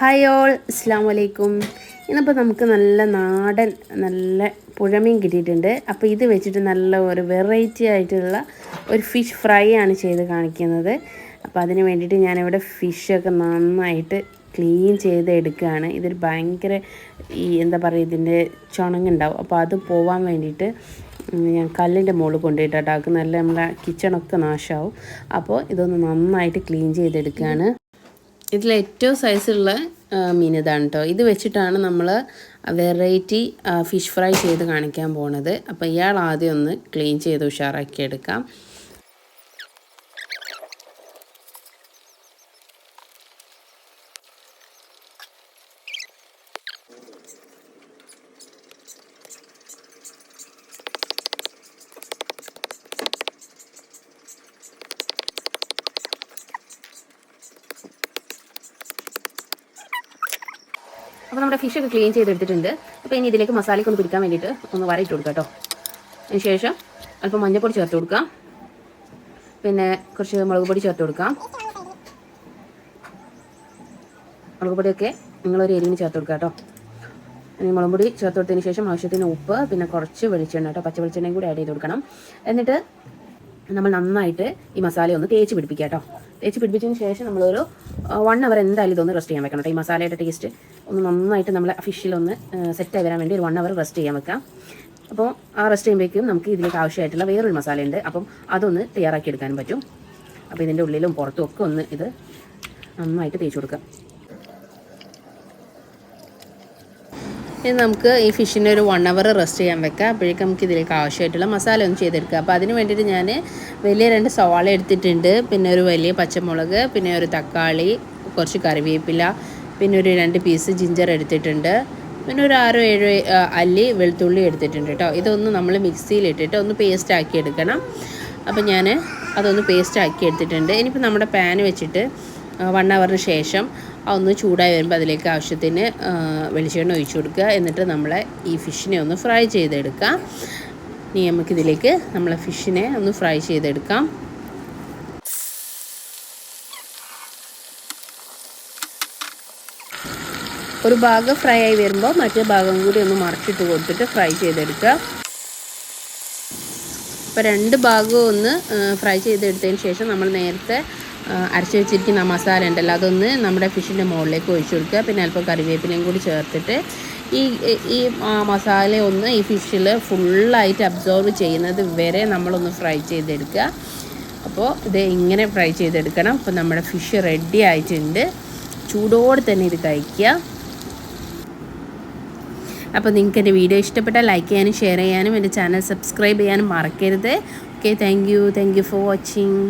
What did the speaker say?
Hi all അസ്സാം വലൈക്കും ഇന്നിപ്പോൾ നമുക്ക് നല്ല നാടൻ നല്ല പുഴമീൻ കിട്ടിയിട്ടുണ്ട്. അപ്പോൾ ഇത് വെച്ചിട്ട് നല്ല ഒരു വെറൈറ്റി ആയിട്ടുള്ള ഒരു ഫിഷ് ഫ്രൈ ആണ് ചെയ്ത് കാണിക്കുന്നത്. അപ്പോൾ അതിന് വേണ്ടിയിട്ട് ഞാനിവിടെ ഫിഷൊക്കെ നന്നായിട്ട് ക്ലീൻ ചെയ്ത് എടുക്കുകയാണ്. ഇതൊരു ഭയങ്കര ഈ എന്താ പറയുക ഇതിന്റെ ചുണങ്ങുണ്ടാവും. അപ്പോൾ അത് പോവാൻ വേണ്ടിയിട്ട് ഞാൻ കല്ലിന്റെ മുകളിൽ കൊണ്ടുപോയിട്ടാക്കും നല്ല നമ്മുടെ കിച്ചണൊക്കെ നാശമാവും അപ്പോൾ ഇതൊന്ന് നന്നായിട്ട് ക്ലീൻ ചെയ്തെടുക്കുകയാണ്. ഇതിൽ ഏറ്റവും സൈസുള്ള മീൻ ഇതാണ് കേട്ടോ ഇത് വെച്ചിട്ടാണ് നമ്മൾ വെറൈറ്റി ഫിഷ് ഫ്രൈ ചെയ്ത് കാണിക്കാൻ പോണത്. അപ്പോൾ ഇയാൾ ആദ്യം ഒന്ന് ക്ലീൻ ചെയ്ത് ഉഷാറാക്കി എടുക്കാം അപ്പോൾ നമ്മുടെ ഫിഷൊക്കെ ക്ലീൻ ചെയ്തെടുത്തിട്ടുണ്ട്. അപ്പോൾ ഇനി ഇതിലേക്ക് മസാലയ്ക്ക് ഒന്ന് പിടിക്കാൻ വേണ്ടിയിട്ട് ഒന്ന് വരയിട്ട് കൊടുക്കാം കേട്ടോ. അതിന് ശേഷം അല്പം മഞ്ഞൾപ്പൊടി ചേർത്ത് കൊടുക്കാം. പിന്നെ കുറച്ച് മുളക് പൊടി ചേർത്ത് കൊടുക്കാം. മുളക് പൊടിയൊക്കെ നിങ്ങളൊരു എരിവിന് ചേർത്ത് കൊടുക്കാം കേട്ടോ. ഇനി മുളക് പൊടി ചേർത്ത് കൊടുത്തതിന് ശേഷം ആവശ്യത്തിന് ഉപ്പ് പിന്നെ കുറച്ച് വെളിച്ചെണ്ണ കേട്ടോ. പച്ച വെളിച്ചെണ്ണയും കൂടി ആഡ് ചെയ്ത് കൊടുക്കണം. എന്നിട്ട് നമ്മൾ നന്നായിട്ട് ഈ മസാല ഒന്ന് തേച്ച് പിടിപ്പിക്കുക കേട്ടോ. തേച്ച് പിടിപ്പിച്ചതിന് ശേഷം നമ്മളൊരു വൺ അവർ എന്തായാലും ഇതൊന്ന് റെസ്റ്റ് ചെയ്യാൻ വെക്കണം കേട്ടോ. ഈ മസാലയുടെ ടേസ്റ്റ് ഒന്ന് നന്നായിട്ട് നമ്മൾ ഫിഷിലൊന്ന് ആയി വരാൻ വേണ്ടി ഒരു വൺ അവർ റെസ്റ്റ് ചെയ്യാൻ വെക്കാം. അപ്പോൾ ആ റെസ്റ്റ് ചെയ്യുമ്പോഴേക്കും നമുക്ക് ഇതിലേക്ക് ആവശ്യമായിട്ടുള്ള വേറൊരു മസാലയുണ്ട്. അപ്പം അതൊന്ന് തയ്യാറാക്കി എടുക്കാനും പറ്റും. അപ്പോൾ ഇതിന്റെ ഉള്ളിലും പുറത്തും ഒക്കെ ഒന്ന് ഇത് നന്നായിട്ട് തേച്ച് കൊടുക്കാം. ഇനി നമുക്ക് ഈ ഫിഷിനെ ഒരു വൺ അവർ റെസ്റ്റ് ചെയ്യാൻ വെക്കാം. അപ്പോഴേക്കും നമുക്ക് ഇതിലേക്ക് ആവശ്യമായിട്ടുള്ള മസാല ഒന്ന് ചെയ്തെടുക്കുക അപ്പോൾ അതിന് വേണ്ടിയിട്ട് ഞാൻ വലിയ രണ്ട് സവാള എടുത്തിട്ടുണ്ട്. പിന്നെ ഒരു വലിയ പച്ചമുളക് പിന്നെ ഒരു തക്കാളി കുറച്ച് കറിവേപ്പില പിന്നെ ഒരു രണ്ട് പീസ് ജിഞ്ചർ എടുത്തിട്ടുണ്ട്. പിന്നെ ഒരു ആറോ ഏഴോ അല്ലി വെളുത്തുള്ളി എടുത്തിട്ടുണ്ട് കേട്ടോ. ഇതൊന്ന് നമ്മൾ മിക്സിയിലിട്ടിട്ട് ഒന്ന് പേസ്റ്റ് ആക്കി എടുക്കണം. അപ്പോൾ ഞാൻ അതൊന്ന് പേസ്റ്റ് ആക്കി എടുത്തിട്ടുണ്ട്. ഇനിയിപ്പോൾ നമ്മുടെ പാൻ വെച്ചിട്ട് വൺ അവറിന് ശേഷം ഒന്ന് ചൂടായി വരുമ്പോൾ അതിലേക്ക് ആവശ്യത്തിന് വെളിച്ചെണ്ണ ഒഴിച്ചു കൊടുക്കുക. എന്നിട്ട് നമ്മളെ ഈ ഫിഷിനെ ഒന്ന് ഫ്രൈ ചെയ്തെടുക്കാം. ഇനി നമുക്കിതിലേക്ക് നമ്മളെ ഫിഷിനെ ഒന്ന് ഫ്രൈ ചെയ്തെടുക്കാം. ഒരു ഭാഗം ഫ്രൈ ആയി വരുമ്പോൾ മറ്റേ ഭാഗം കൂടി ഒന്ന് മറിച്ചിട്ട് കൊടുത്തിട്ട് ഫ്രൈ ചെയ്തെടുക്കുക. അപ്പോൾ രണ്ട് ഭാഗവും ഒന്ന് ഫ്രൈ ചെയ്തെടുത്തതിന് ശേഷം നമ്മൾ നേരത്തെ അരച്ച് വെച്ചിരിക്കുന്ന മസാല ഉണ്ടല്ലോ അതൊന്ന് നമ്മുടെ ഫിഷിന്റെ മുകളിലേക്ക് ഒഴിച്ചു കൊടുക്കുക. പിന്നെ അല്പം കറിവേപ്പിലയും കൂടി ചേർത്തിട്ട് ഈ ഈ മസാല ഒന്ന് ഈ ഫിഷിൽ ഫുള്ളായിട്ട് അബ്സോർവ് ചെയ്യുന്നത് വരെ നമ്മളൊന്ന് ഫ്രൈ ചെയ്തെടുക്കുക. അപ്പോൾ ഇത് ഇങ്ങനെ ഫ്രൈ ചെയ്തെടുക്കണം. അപ്പോൾ നമ്മുടെ ഫിഷ് റെഡി ആയിട്ടുണ്ട്. ചൂടോടെ തന്നെ ഇത് കഴിക്കുക. അപ്പോൾ നിങ്ങൾക്ക് എന്റെ വീഡിയോ ഇഷ്ടപ്പെട്ടാൽ ലൈക്ക് ചെയ്യാനും ഷെയർ ചെയ്യാനും എന്റെ ചാനൽ സബ്സ്ക്രൈബ് ചെയ്യാനും മറക്കരുത്. Okay thank you thank you for watching